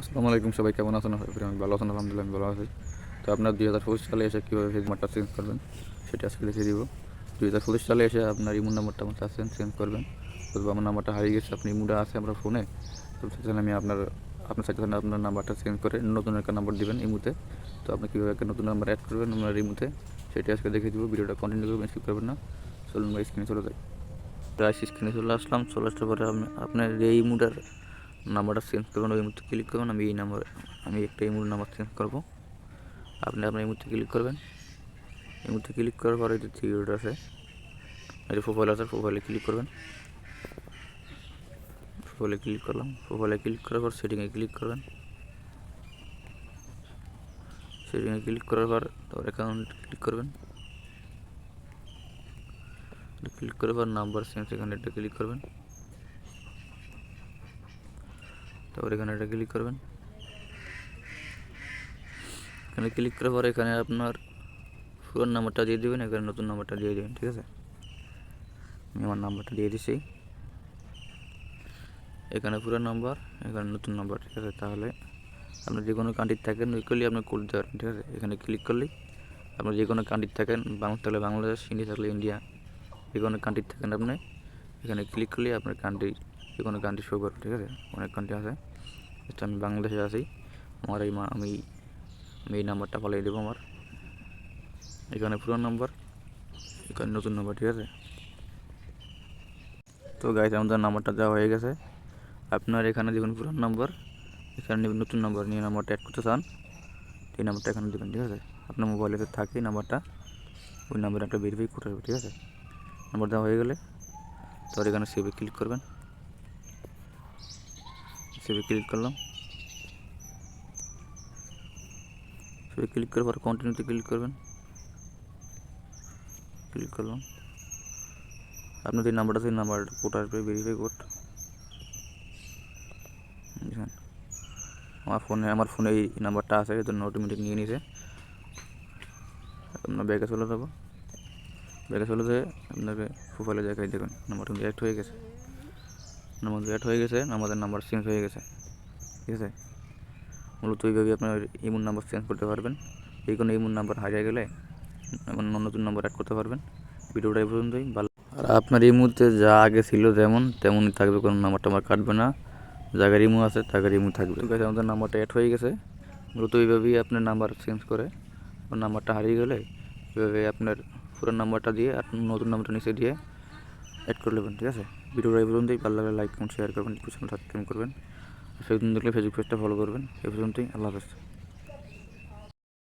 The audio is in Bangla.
আসসালামু আলাইকুম সবাই, কেমন আছেন? করি আমি ভালো আছেন, আলহামদুলিল্লাহ আমি ভালো আছি। তো আপনার দুই হাজার পঁচিশ সালে এসে কীভাবে ফেস নাম্বারটা চেঞ্জ করবেন, সেটা আজকে দেখিয়ে দিব। দুই হাজার পঁচিশ সালে এসে আপনার ইমুন নাম্বারটা আমার চাচ্ছেন চেঞ্জ করবেন। অথবা আমার নাম্বারটা হারিয়ে গেছে, আপনি ইমুটা আছে আপনার ফোনে, তো চাচ্ছেন আমি আপনার আপনার চাচ্ছেন আপনার নাম্বারটা চেঞ্জ করে নতুন একটা নাম্বার দিবেন ইমুতে। তো আপনি কীভাবে একটা নতুন নাম্বার অ্যাড করবেন আপনার ইমুতে, সেটা আজকে দেখিয়ে দিব। ভিডিওটা কন্টিনিউ করবেন স্কিপ করবেন না। চলুন ভাই স্ক্রিনে চলে যাই। প্রায় স্ক্রিনে চলে আসলাম, চলে আসার পরে আপনি আপনার এই ইমুটার নাম্বারটা চেঞ্জ করবেন, ওই মুহূর্তে ক্লিক করবেন, আমি এই নাম্বার, আমি একটা এই নাম্বার চেঞ্জ করব। আপনি আপনার এই মুহূর্তে ক্লিক করবেন। এই মুহূর্তে ক্লিক করার পরে যে থিওটা আছে, এই যে প্রোফাইল আছে প্রোফাইলে ক্লিক করবেন। প্রোফাইলে ক্লিক করলাম প্রোফাইলে ক্লিক করার পর সেটিংয়ে ক্লিক করবেন। সেটিংয়ে ক্লিক করার পর তারপর অ্যাকাউন্ট ক্লিক করবেন। ক্লিক করার পর নাম্বার চেঞ্জ এখানে এটা ক্লিক করবেন। তারপর এখানে এটা ক্লিক করবেন। এখানে ক্লিক করার পর এখানে আপনার পুরোনো নাম্বারটা দিয়ে দেবেন, এখানে নতুন নাম্বারটা দিয়ে দেবেন, ঠিক আছে? আমি আমার নাম্বারটা দিয়ে দিছি। এখানে পুরো নাম্বার এখানে নতুন নাম্বার ঠিক আছে? তাহলে আপনি যে কোনো কান্ট্রির থাকেন ওই করলেই আপনি করে দিতে পারবেন ঠিক আছে? এখানে ক্লিক করলেই আপনি যে কোনো কান্ট্রির থাকেন, বাংলা থাকলে বাংলাদেশ ইন্ডিয়া থাকলে ইন্ডিয়া, যে কোনো কান্ট্রির থাকেন আপনি, এখানে ক্লিক করলেই আপনার কান্ট্রি যে কোনো কান্ট্রি শো করবে ঠিক আছে? অনেক কান্ট্রি আছে। এটা আমি বাংলাদেশে আছি। আমার এই আমি আমি এই নাম্বারটা পালিয়ে দেবো আমার। এখানে পুরান নাম্বার এখানে নতুন নাম্বার ঠিক আছে? তো গাইজ আমাদের নাম্বারটা দেওয়া হয়ে গেছে। আপনার এখানে দেখুন পুরান নাম্বার এখানে নতুন নাম্বার নিয়ে নাম্বারটা অ্যাড করতে চান। এই নাম্বারটা এখানে দেবেন ঠিক আছে? আপনার মোবাইলে তো থাকে নাম্বারটা ওই নাম্বারে একটা ভেরিফাই করতে হবে, ঠিক আছে? নাম্বার দেওয়া হয়ে গেলে। তারপর এখানে সেভে ক্লিক করবেন। সেভে ক্লিক করলাম। সেভে ক্লিক করার পর কন্টিনিউতে ক্লিক করবেন। ক্লিক করলাম। আপনার যে নাম্বারটা সেই নাম্বার কোড আসবে ভেরিফাই কোড আমার ফোনে আমার ফোনে এই নাম্বারটা আছে এই জন্য অটোমেটিক নিয়ে নিয়েছে আপনার ব্যাগে চলে যাব। ব্যাগে চলে যেয়ে আপনাকে প্রোফাইলে দেখাই দেখুন। নাম্বারটা অ্যাড হয়ে গেছে। নাম্বার অ্যাড হয়ে গেছে, আমাদের নাম্বার চেঞ্জ হয়ে গেছে, ঠিক আছে? মূলত এইভাবে আপনার ইমুন নাম্বার চেঞ্জ করতে পারবেন। এই কোনো ইমুন নাম্বার হারিয়ে গেলে এমন নতুন নাম্বার অ্যাড করতে পারবেন। ভিডিওটা এই পর্যন্তই, ভালো আর আপনার এই মুহূর্তে যা আগে ছিল যেমন, তেমনই থাকবে, কোনো নাম্বার টাম্বার কাটবে না। জায়গার ইমু আছে জায়গার ইমু থাকবে। ঠিক আছে, আমাদের নাম্বারটা অ্যাড হয়ে গেছে। মূলত এইভাবেই আপনার নাম্বার চেঞ্জ করে। নাম্বারটা হারিয়ে গেলে এভাবে আপনার পুরো নাম্বারটা দিয়ে আর নতুন নাম্বারটা নিচে দিয়ে অ্যাড করে নেবেন, ঠিক আছে? ভিডিওটা এই পর্যন্তই। ভালো লাগলে লাইক কমেন্ট শেয়ার করবেন সাবস্ক্রাইব করবেন। ফেসবুক দেখলে ফেসবুক পেজটা ফলো করবেন। এই পর্যন্তই। আল্লাহ হাফেজ।